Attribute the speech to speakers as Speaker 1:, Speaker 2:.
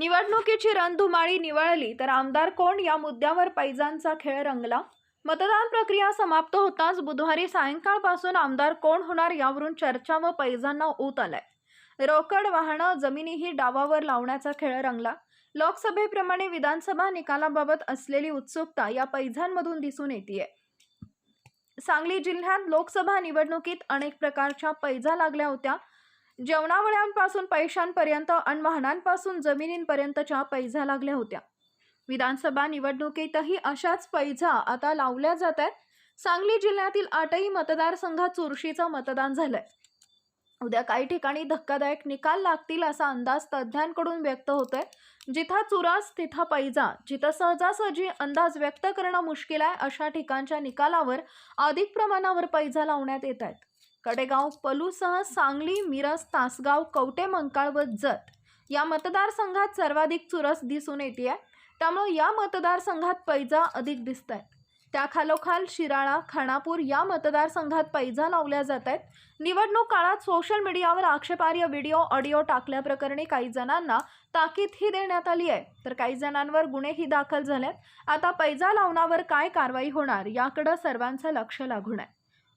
Speaker 1: निवडणुकीची रणधुमाळी निवळली तर आमदार कोण या मुद्द्यावर पैजांचा खेळ रंगला? मतदान प्रक्रिया समाप्त होताच बुधवारी सायंकाळपासून आमदार कोण होणार यावरून चर्चा व पैजांना ऊत आलाय. रोकड वाहनं जमिनीही डावावर लावण्याचा खेळ रंगला. लोकसभेप्रमाणे विधानसभा निकालाबाबत असलेली उत्सुकता या पैजांमधून दिसून येते सांगली जिल्ह्यात लोकसभा निवडणुकीत अनेक प्रकारच्या पैजा लागल्या होत्या. जेवणावळ्यांपासून पैशांपर्यंत आणि वाहनांपासून जमिनींपर्यंतच्या पैजा लागल्या होत्या. विधानसभा निवडणुकीतही अशाच पैजा आता लावल्या जात आहेत. सांगली जिल्ह्यातील आठही मतदारसंघात चुरशीचं मतदान झालंय. उद्या काही ठिकाणी धक्कादायक निकाल लागतील असा अंदाज तज्ज्ञांकडून व्यक्त होतोय. जिथं चुरास तिथं पैजा. जिथं सहजासहजी अंदाज व्यक्त करणं मुश्किल आहे अशा ठिकाणच्या निकालावर अधिक प्रमाणावर पैजा लावण्यात येत आहेत. कडेगाव पलूसह सांगली मिरज तासगाव कवटे मंकाळ व जत या मतदारसंघात सर्वाधिक चुरस दिसून येते आहे त्यामुळे या मतदारसंघात पैजा अधिक दिसत आहेत त्याखालोखाल शिराळा खानापूर या मतदारसंघात पैजा लावल्या जात आहेत निवडणूक काळात सोशल मीडियावर आक्षेपार्ह व्हिडिओ ऑडिओ टाकल्याप्रकरणी काही जणांना ताकीदही देण्यात आली आहे. तर काही जणांवर गुन्हेही दाखल झालेत. आता पैजा लावण्यावर काय कारवाई होणार याकडं सर्वांचं लक्ष लागून आहे.